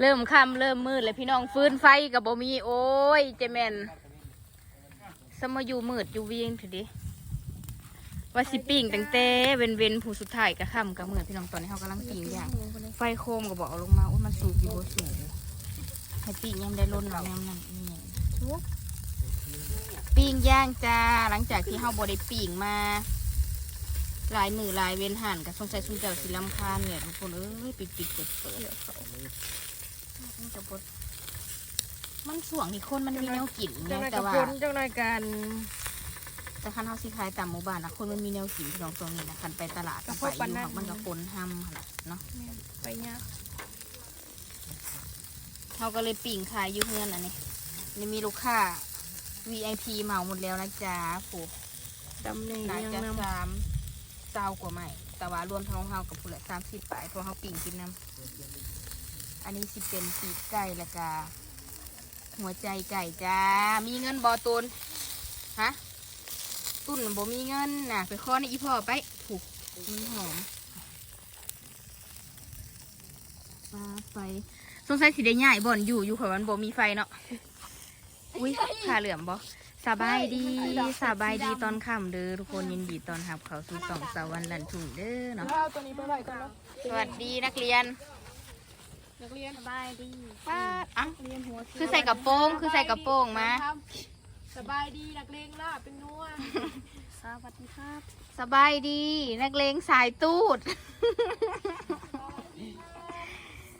เริ่มค่ำเริ่มมืดเลยพี่น้องฟื้นไฟกับบ่มีโอ้ยเจแมนสมอยู่มืดอยู่เวียงถือดิว่าสิปิ้งตั้งแต่เวนเวนผู้สุดท้ายกับค่ำกับมืดพี่น้องตอนนี้เขากำลังปิ้งอย่าง ไฟโคมก็บอกเอาลงมาว่ามันสูงอยู่บ่สูงให้ปิ้งยังได้ล้นแล้วแนมนั่นนี่ปิ้งย่างจ้าหลังจากที่เฮาบ่ได้ปิ้งมาลายมือลายเว้นหันกับสงสัยสุ่มเจ้าสิลำคาญเนี่ยทุกคนเอ้ยปิดปิดเปิดเปิด มันจะบดมันส่วงที่คนมันมีแนวกินไงเจ้านายแต่กับว่าพลเจ้านายการแต่คันเฮาสิขายตามหมู่บ้านนะคนมันมีแนวกินที่น้องตรงนี้นะคันไปตลาดก็ไปอยู่มันก็ปนห้ำหั่นล่ะเนาะไปเนี่ยเขาก็เลยปิ่งขายอยู่เพื่อนอันนี้นี่มีลูกค้า VIP เหมาหมดแล้วนะจ๊ะผูดำในน่ายังจะนสามเจ้ากว่าใหม่ แต่ว่ารวมทั้งเฮากับผู้ละสามสิบปลายเพราะเฮาปิ่งกินน้ำ อันนี้สิเป็นปีกไก่และกาหัวใจไก่จ้า มีเงินบอตุนฮะ ตุนบ่มีเงินน่ะ ไปข้อในอีพ่อไปผูกมันหอมปลาไฟสงสัยสิได้ใหญ่บ่อนอยู่อยู่ข่อยมันบ่มีไฟเนาะ อุ้ยขาเหลื่อมบ่สบายดีสบายดีตอนค่ำเด้อทุกคนยินดีตอนรับเขาสู่สองสาววันลันทุ่งเด้อำเนาะเอาตัวนี้ไปไว้ก่อนเนาะ สวัสดีนักเรียน นักเรียนสบายดีป้าดอะเรียนหัวคือใส่กระโปรงคือใส่กระโปรงมา สบายดีนักเลงล่าเป็นนัวสวัสดีครับสบายดี นักเลงสายตูด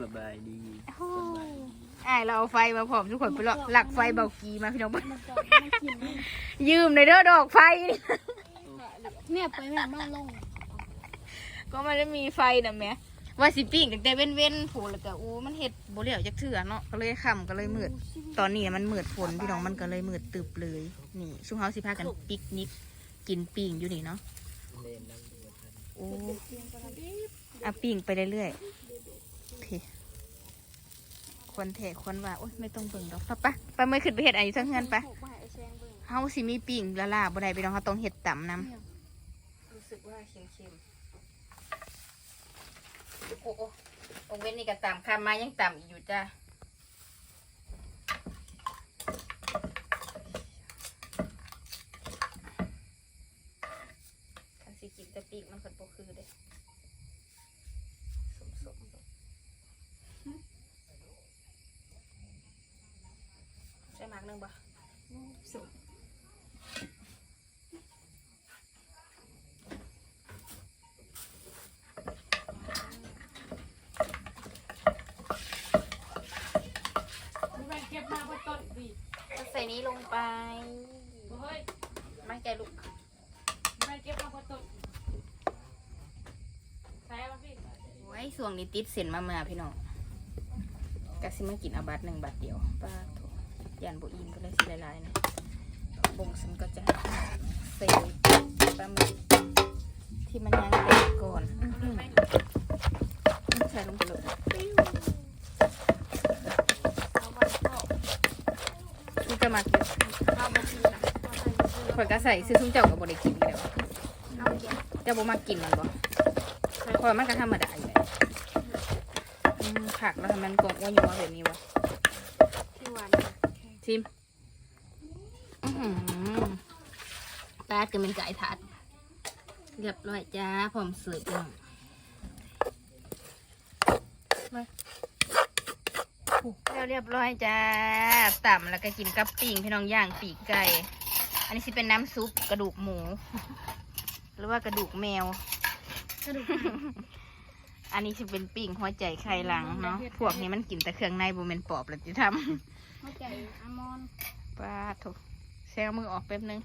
สบายดีอ้ายเราเอาไฟมาผอมทุกคนไปหรอกหลักไฟเบากีมาพี่น้องยืมในอยเด้อดอกไฟเนี่ยไปแม่มาลง ก็มันได้มีไฟนะแม่ ว่าสิปิ้งตั้งแต่เว้นเว้นๆผูแล้วก็อู้มันเห็ดบ่เหลียวจักเถื่อเนาะก็เลยค่ำก็เลยมืด ตอนนี้มันมืดฝนพี่น้องมันก็เลยมืดตึบเลยนี่ช่วงเฮาสิพากันปิกนิกกินปิ้งอยู่นี่เนาะโอ้อะปิ้งไปเรื่อยๆโอเคคนเทคนว่าโอ๊ยไม่ต้องเบิ่งดอกปะปะไปเมื่อขึ้นไปเห็ดอะไรอยู่ทั้งเฮือนปะเฮาสิมีปิ้งละลาบ่ได้พี่น้องเฮาต้องเห็ดต่ำนำรู้สึกว่าเค็มๆ โอ้โองเว้นนี่ก็ต่ำคำมายังต่ำอีกอยู่จ้าคันสิกินแต่ปีกมันคนโปคือเด้สมสมใช่มากนึงบ่สุแม่เก็บมาเพื่อต้นดี ก็ใส่นี้ลงไป เฮ้ย ไม่ลูกแม่เก็บมาเพื่อต้นใส่มาพี่ไว้ส่วงนี้ติดเส้นมามื่อพี่น้องกะสิมากินอาบัตหนึ่งบาทเดียวป้าโถยันโบอินก็เลยสิหลายๆนะบงฉันก็จะใส่ปลาหมึกที่มันยังเต็มก่อนใส่ลงไปเลยคุณจะมากิน เอามากินนะ ข่อยก็ใส่ซื้อซุ้มเจ้ากับบริกินเดียวเจ้าบ่มากินมันบ่ข่อยมันก็ธรรมดาอยู่แหละอืมผักแล้วทำไมมันกลมอ้วนอยู่ว่าแบบนี้วะที่หวานชิมอื้อหือปลาดกันเป็นไก่ถาดเรียบร้อยจ้าพร้อมเสิร์ฟแล้วแล้วเรียบร้อยจ้าต่ำแล้วก็กินกับปิ่งพี่น้องย่างปีกไก่ อันนี้สิเป็นน้ำซุปกระดูกหมู หรือว่ากระดูกแมว กระดูกอันนี้จะเป็นปิ่งหัวใจไข่หลังเนาะ พวกนี้มันกินแต่เครื่องในบุเมนปอบแล้วจะทเข้าใจอามอนำปลาถูกแซงมือออกแป๊บนึง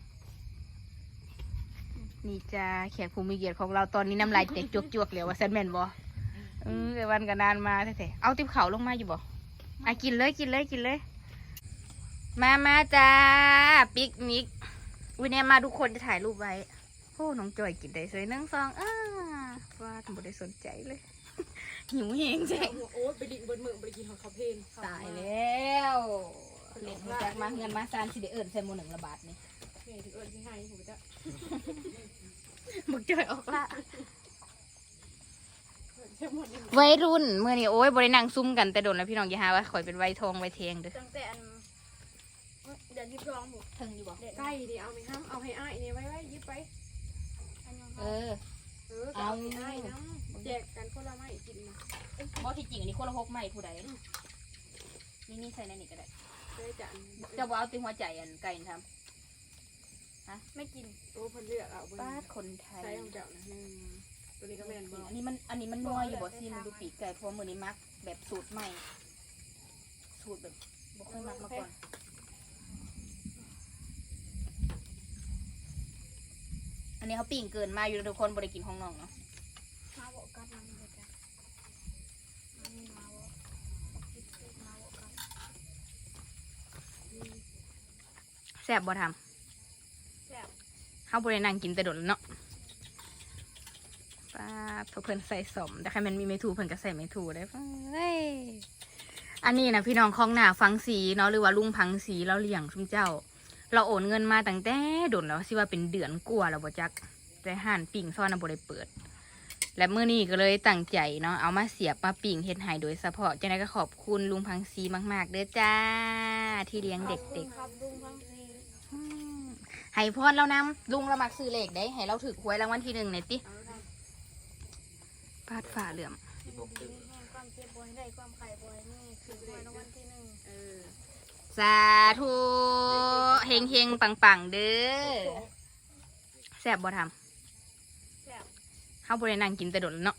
นี่จ้าแขกผู้มีเกียรติของเราตอนนี้น้ำลายเต็กจวกๆเหลียวว่าเซนแมนบอเออแต่วันกันนานมาแท้ๆเอาติบเขาลงมาอยู่บ่อะกินเลยกินเลยกินเลย มามาจ้า ปิกนิก วันนี้มาทุกคนจะถ่ายรูปไว้โอ้น้องจอยกินได้สวยหนึ่งสองอ้าว่าทำบ่ได้สนใจเลย หิวเฮงจ้ะโอ้ยไปดิ่งบนมือไปกินของเขาเพนตายแล้วเล่นมาจากมาเงินมาซานสิเดเอิญใส่หมูหนึ่งระบาทนี่เนี่ยถึงเอิญที่ให้ผมจะมึกจอยออกละใช่หมดเลยวัยรุ่นเมื่อนี้โอ้ยบรินั่งซุ่มกันแต่โดนแล้วพี่น้องอย่าหาว่าข่อยเป็นวัยทองวัยเทงเด้อตั้งแต่อัน เดือนที่สองผมเทิงอยู่บ่ใกล้ดิเอาไหมครับเอาให้อ้ายเนี่ยไว้ไว้ยิบไปเออ เออเอาให้อ้ายนะแจกกันคนละไม้กินนะบ่ที่จริงอันนี้คนละหกไม้ผู้ใดนี่นี่ใส่ในนี่ก็ได้ได้จันเจะบ่เอาติหัวใจอันไก่ทไม่กินโอ้เพิ่นเลือกเอาำเบิ่งป้าดคนไทยใส่ของเจ้านะหนึ่งตัวนี้ก็แม่นบ่อันนี้มันอันนี้มันนัวอยู่บ่ซีมันดูปีกไก่เพราะมื้อนี้มักแบบสูตรใหม่ สูตรแบบบ่เคยมักมาก่อน อันนี้เขาปิ่งเกินมาอยู่แล้วทุกคนบ่ได้กินห้องน้องเนาะมาบอกกันมันเลยจ้ะมันมีมาบอกคิดคิดมาบอกกันแซ่บบ่ทำแซ่บเขาบรินั่งกินแต่โดดแล้วเนาะป้าดเพิ่นใส่สม แต่ใครมันมีเมทูเพิ่นก็ใส่เมทูได้ป้าเฮ้ยอันนี้นะพี่น้องคลองหนาฟังสีเนาะหรือว่าลุงพังสีเราเลี้ยงชุมเจ้า เราโอนเงินมาตั้งแต่โดนแล้วสิว่าเป็นเดือนกว่าแล้วบ่จักแต่ห่านปิ่งซ่อนน่ะบ่ได้เปิด และเมื่อนี้ก็เลยตั้งใจเนาะเอามาเสียบมาปิ่งเฮ็ดใหายโดยเฉพาะจังไดก็ขอบคุณลุงพังสีมากๆเด้อจ้า ที่เลี้ยงเด็กครับลุงพังซีๆอืมให้พรเรานำลุงเรามักซื้อเลขได้ให้เราถือหวยรางวัลที่หนึ่งหน่อยติเอาละปาดฝ่าเหลื่อม ที่บอกตึง แห้งความเจ็บป่วยได้ความไข้ป่วยนี่คือรวยรางวัลที่หนึ่งเออ สาธุเฮงเฮงปังปังๆเด้อแซ่บบ่ทแซ่บำเฮาบ่ได้นั่งกินแต่โดดแล้วเนาะ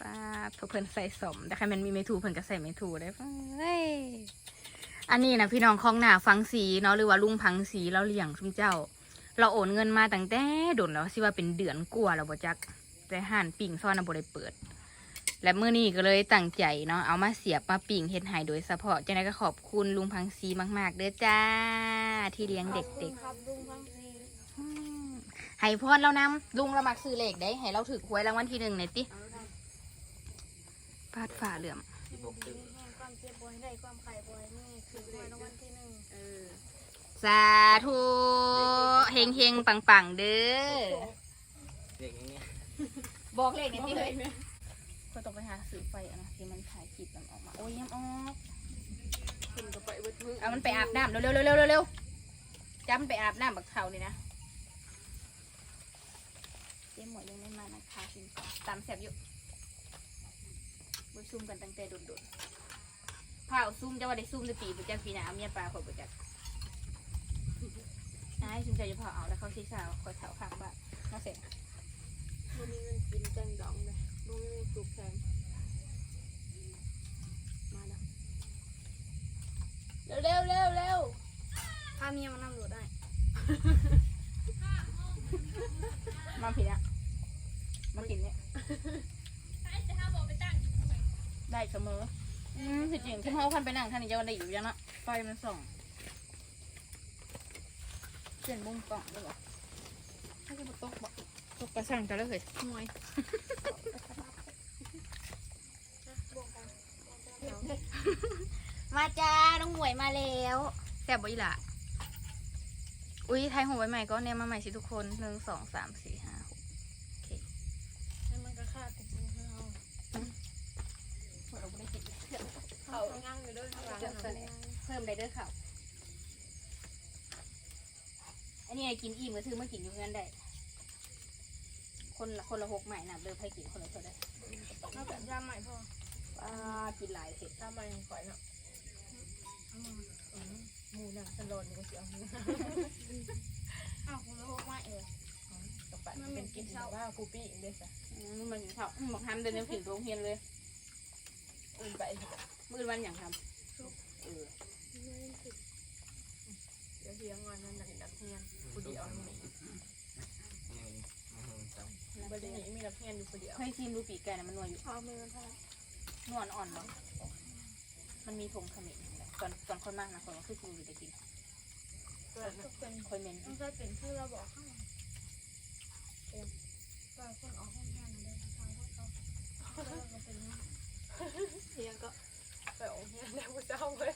ป้าดเพิ่นใส่สม แต่ใครมันมีเมทูเพิ่นก็ใส่เมทูได้ป้าเฮ้ยอันนี้นะพี่น้องคลองหน้าฟังสีเนาะหรือว่าลุงพังสีเราเลี้ยงชุมเจ้า เราโอนเงินมาตั้งแต่โดนแล้วสิว่าเป็นเดือนกว่าแล้วบ่จักแต่ห่านปิ่งซ่อนน่ะบ่ได้เปิด และเมื่อนี้ก็เลยตั้งใจเนาะเอามาเสียบมาปิ่งเฮ็ดใหายโดยเฉพาะจังไดก็ขอบคุณลุงพังซีมาก ๆเด้อจ้า ที่เลี้ยงเด็กครับลุงพังซีๆอืมให้พรเรานำลุงเรามักซื้อเลขได้ให้เราถือหวยรางวัลที่หนึ่งหน่อยติเอาละปาดฝ่าเหลื่อม ที่บอกตึงแห้งความเจ็บป่วยได้ความไข้ป่วยนี่คือรวยรางวัลที่หนึ่งเออสาธุเฮงเฮงปังปังๆเด้อ เด็กอย่างเงี้ยบอกเลขหน่อยติเฮ้ย ก็ต้องไปหาซื้อไฟอะนะที่มันถ่ายคลิปมันออกมา โอ้ยยังออกขึ้นก็ไปเบิดมือเอามันไปอาบน้ำเร็วเร็วเร็วเร็วเร็วเร็วจำไปอาบน้ำบักเขานี่นะเจ๊หมวยยังไม่มานะคะชิมก่อนตามแสบอยู่ไปซุ่มกันตั้งแต่โดดๆผ้าเอาซุ่มจะว่าได้ซุ่มจะปีประจักปีหนาเมียปลาขอยประจักนายซุ่มใจจะพาเอาแล้วเขาชี้สาวคอยเถาข้างบ้านมาเสร็จมันมีเงินกินแจงดองเลย มันมีเงินปลูกแทนมาแล้วเร็วเร็วเร็วเร็วพาเมียมานั่งดูได้ มาผิดอะ มากินเนี่ย ได้เสมอ อืมที่จริงที่เขาคันไปนั่งท่านนี้จะวันได้อยู่ยังนะไฟมันส่องเปลี่ยนมุมกล่องด้วยเหรอถ้าจะมาตกบ่ตก กระสังจะเลยมวยมาจ้าน้องหมวยมาแล้วแซ่บบ่อีหล่ะอุ้ยไทยหัวไว้ใหม่ก็เนี่ยมาใหม่สิทุกคนหนึ่งสองสามสี่ห้าหกให้มันก็ฆ่าติดมือเราเราไม่ได้กินเขาย่างอยู่ด้วยข้างหลังเพิ่มได้เด้อค่ะอันนี้ไอ้กินอิ่มก็ซื้อมากินอยู่เงินได้ คนละคนละหกใหม่นับเดิมให้กินคนละเท่าได้นอกจากย่าใหม่พ่ออ่ากินหลายเสร็จย่าใหม่ยังก่อยเนาะหมูน่ะสลอนก็เสียหมูอ้าวคนละหกใหม่เออกับปันเป็นกินเช้าว่าปูปี้อีกเลยจ้ะอืมมันถึงเท่าหมอกทำเดินเร็วถึงโรงเรียนเลยอื่นไปมือวันอย่างทำเออเดี๋ยวเฮียงอนนั่นนักนักเรียนผู้เดียวนี่เงินมาเงิ นจำบัดนี้มีนักเรียนอยู่ผู้เดียวเคยชิมดูปีกไก่นะมันนัวอยู่ เอามือพ่อนวลอ่อนเนาะมันมีผงขมิ้นตอนตอนคนมากนะคนก็คือกูจะกินก็เป็นคนเมนมันก็เป็นที่เราบอกข้างเป็นก็คนออกห้องงานเดินทางเขาเขาก็เป็นเฮียก็ไปออกงานแล้วเจ้าเว้ย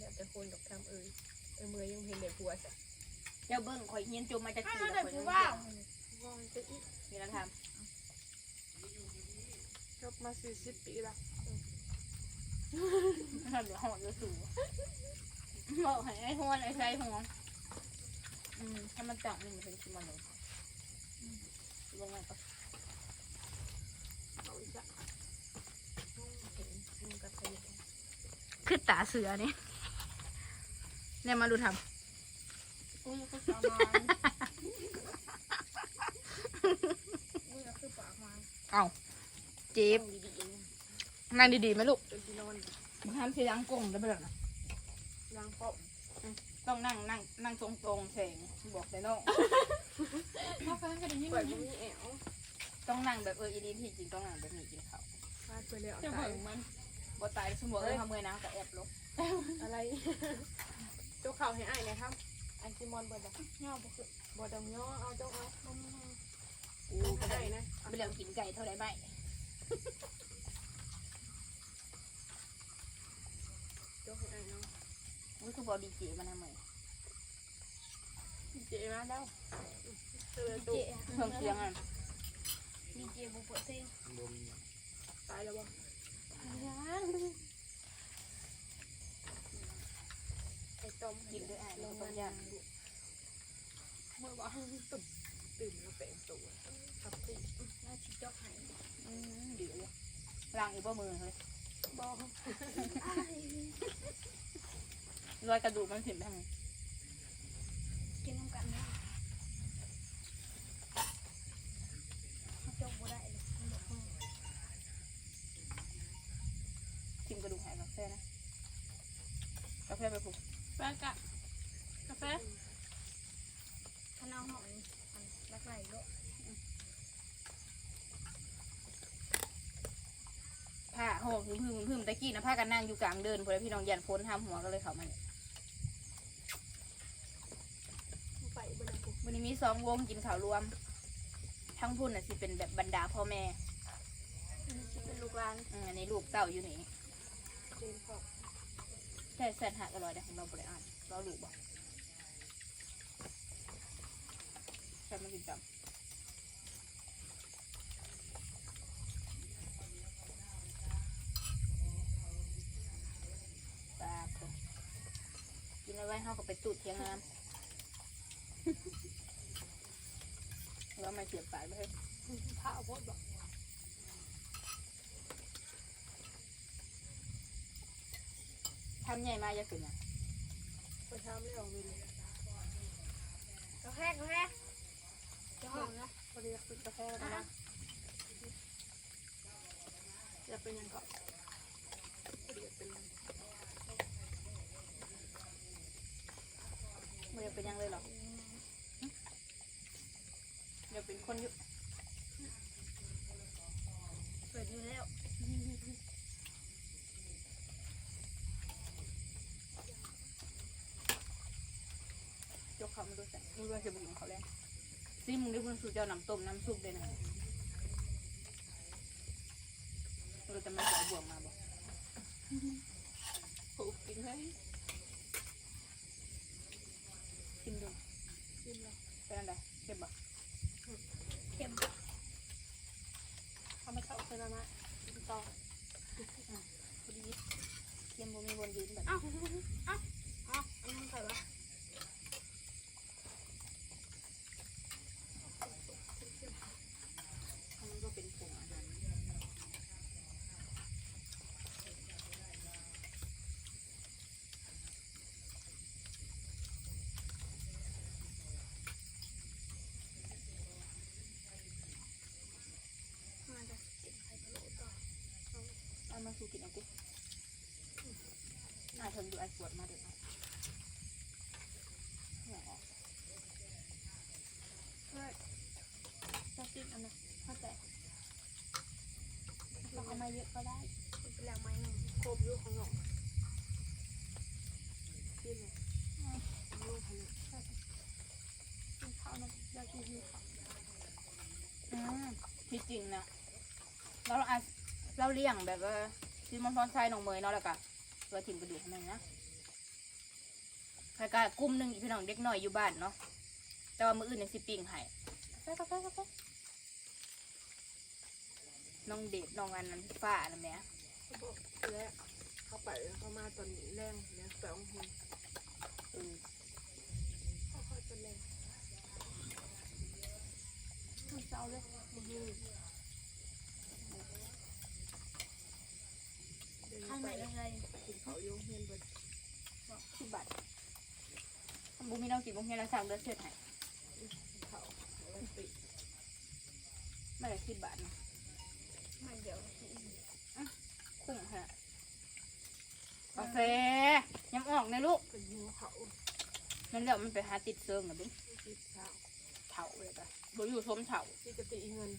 อยากจะคนกับทำเอ่ยเออมือยังเห็นเด็กผัวจ้ะ เจ้าเบิ้งข่อยเฮียนจมมาจากถ้าคือเขาแล้วเด็กข่อยผัยังวเห็นวลองจะอีกมีอะไรทจบมาสี่สิบปีละำเดี๋ยวหอดจะสูงบอกให้ไอ้หัวไอ้ใส่หัวอืมถ้ามันจังนี่มันเป็นชิมันเลยลงมาก็เอาอีกละคือตาเสือนี่เนี่ยมาดูท อุ้ยก็สามานอุ้ยก็คือปากมันำเอาเจ็บนั่งดีๆไหมลูกเป็นที่นอนบางท่านเสียงกงได้ไหมล่ะนะยางปอบต้องนั่งนั่งนั่งตรงตรงๆแสงบอกเลยน้องถ้าแฟนก็ได้ยินแบบนี้แอวต้องนั่งแบบเอออีดีที่จริงต้องนั่งแบบนี้กินข้าวพาไปแล้วจะตายเบิ่งมันบ่ตายสมมติเลยทำเมื่อยนะก็แอบลบอะไรเจ้าเข่าให้อ้ายนะครับ อันซิมอนเบิร์ดบอกย่อบ่คือบ่ดำย่อเอาเจ้าเอากูกูก็ก็ได้ได้นะนะไปเรื่องกินไก่เท่าไรไม่เจ้าให้อ้ายเนาะกูคือบอดีเจมันนะเมื่อยเจมาแล้วเจอตุเพิ่มเสียงอะดีเจบุเปิดเพลงบ่มีตายแล้วบ่ไอ้ ต้มกินด้วยอะแล้วก็ย่างเมื่อวานตุ่มตื่นมาเป็นตัวทับพี่น่าชิจอกหายอืมดีเลยล้างอีกบ่มือเลยบ่รอยกระดูกมันถิ่มไปทางไหมกินน้ำกันนะจกบ่ได้เลย ทิ่มกระดูกหายกาแฟนะกาแฟไปปลุก แฟกะกาแฟข้าวหอมรักไหลก็ ผ้าห่อพึ่มพึ่มพึ่ม ตะกี้นะผ้ากันนั่งอยู่กลางเดินพอแล้วพี่น้องยันพ้นห้ามหัวก็เลยเขามาเนี่ยไปบนปุ๊บวันนี้มีสองวงกินข้าวรวม ทั้งพุ่นน่ะสิเป็นแบบบรรดาพ่อแม่เป็นลูกร้านอืมอันนี้ลูกเต่าอยู่นี่เจนพอกใช่แซ่บหักอร่อยนะของเราบริอ่านเราลูกบอกใช่มากินจับปลาเถอะกินเอา ไว้เขาก็ไปตูดเทียงน้ำแล้วมาเสียบปากไปเลยผ้าโพดบอกทำใหญ่มาจะขึ้นอะไปทำเรื่องวินกาแฟกาแฟจะห้องนะพอดีกินกาแฟแล้วนะจะเป็นยังก็พอดีเป็น ไม่ได้เป็นยังเลยหรอกเดี๋ยวเป็นคนอยุเปิดอยู่แล้วยกเขามาดูสิมึงด้วยจะบุญของเขาแล้วซิมึงได้เพิ่งสูเจ้าน้ำต้มน้ำซุปเลยนะเราจะไม่ใส่บวงมาบอกผูกกินให้ ชิมดู กิน เลยเป็นอะไรเค็มบอกเค็มทำมาเข้าเซนานะต่อพอดีเค็มบ่มีบนยืนแบบอ้าวอ้าวอ้าวอันนั้นใครวะ มันก็เป็นผงอาหาร มาจะกินไข่พะโล้ต่อ เอามาสู้กินเอากูอ่าเธอดูไอ้ปวดมาเดี๋ยวเอาหัวออกเฮ้ยจะกินอันนั้นเข้าใจเราเอามาเยอะก็ได้เป็นแล้วไหมโคบอยู่ของหนองกินเลยเอาลูกให้เลยกินข้าวนะอยากกินข้าวอืมที่จริงนะเราอาจเราเลี้ยงแบบว่า ซีมอนพรไซน้องเมยเนาะแล้วก็ตัวถิ่มกระดูกให้มันนะใครก็กลุ่มหนึ่งอีพี่น้องเด็กน้อยอยู่บ้านเนาะแต่ว่ามืออื่นในยสิปิ้งให้ไปกาแฟกาแฟน้องเดดน้องอันนั้นฝ้านะแม่เขาบอกแล้วเขาไปเขามาตอนแรงเนี่ยแปลงหุ่นเออเขาค่อยเป็นแรงมันเศร้าเลยมึงยืนเดิน ข้างไปในอะไรกินเขาโยงเฮียนเบิดสิบบาทบุมีน้องกินบุมีน้องสั่งเดือดเสร็จให้เขาแล้วติไม่ได้สิบบาทนะไม่เดี๋ยวคุ้มฮะกาแฟย้ำออกนะลูกเป็นหัวเขานั่นเดี๋ยวมันไปหาติดเซิงนะบุ๊ติดเช้าเถาเลยปะบ่อยู่ชมเถาที่กติเงิน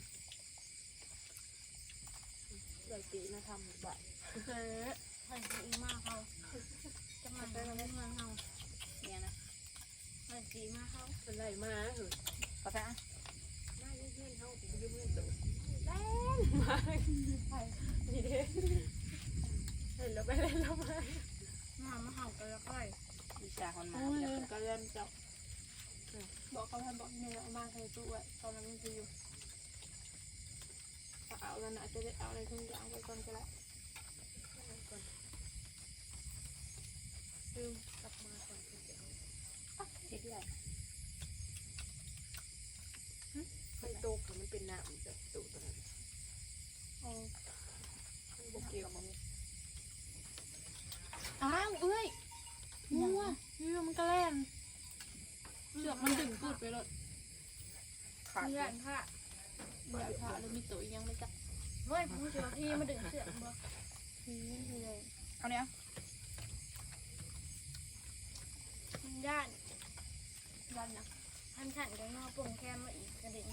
เลยตีนะทำแบบเจอใส่สีมากเขาจะมาได้เงินเงินเขาเนี่ยนะใส่สีมากเขาเป็นไรมาเหรอกาแฟอะมาเพื่อนเขาไปยืมเงินตัวแล่นมาไปนี่เด้เห็นแล้วไปเล่นแล้วมามามาเห่ากันแล้วค่อยวิชาคนมาโอ้ยแล้วก็เล่นจับบอกเขาให้บอกเมียเอมาใส่ตู้ไว้ตอนนั้นมันจะอยู่ เอาแล้วนะจะได้เอาอะไรทุกอย่างไปก่อนก็แล้วลืมกลับมาก่อนที่จะเอาเฮ็ดไรให้โตค่ะมันเป็นน้ำจากตู้ตอนนั้นอ้มันบกเกี่ยวมันอ้าวเอ้ยงัวงัวมันก็แลนเสือกมันดึงปืดไปเลยขาดเลือยดผ้าเบื่อผ้าแล้วมีตัวยังไม่จับ เฮ้ยผู้เชี่ยวที่มาดึงเสือกบ่นี่เลยเอาเนี้ยย่านย่านนะทันขันกันนอกปงแคมมาอีกกระดิ่ง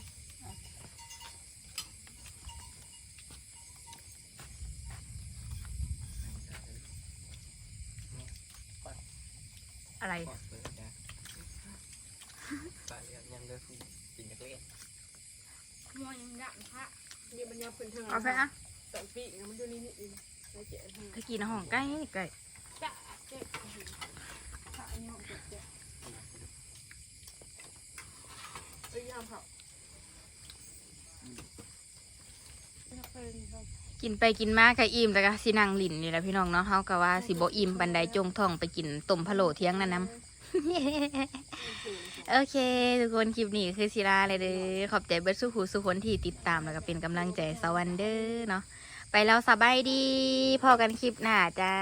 อะไรปอดเปิดนะปาเรียนยังเลิกกินนักเรียนมวยยังย่านผ้า นี่มันยังเป็นทางกาแฟอะแต่ปีกมันดูนี่นี่อินแล้วเจ๊ทางตะกี้นะห้องใกล้ใกล้จ้าเจ๊ผ้าอันนี้ของเจ๊เจ๊เอ้ยยามเผาไม่เคยมีครับกินไปกินมาก็อิ่มแล้วก็สินั่งหลินนี่แหละพี่น้องเนาะเฮาก็ว่าสิบ่อิ่มบันไดจงท้องไปกินต้มพะโล้เที่ยงนั่นน้ำ โอเค ทุกคนคลิปนี้คือศิลาเลยเด้อขอบใจเบิร์ดสุขูสุคนที่ติดตามแล้วก็เป็นกำลังใจสวันเดอเนาะไปแล้วสบายดีพอกันคลิปหน้าจ้า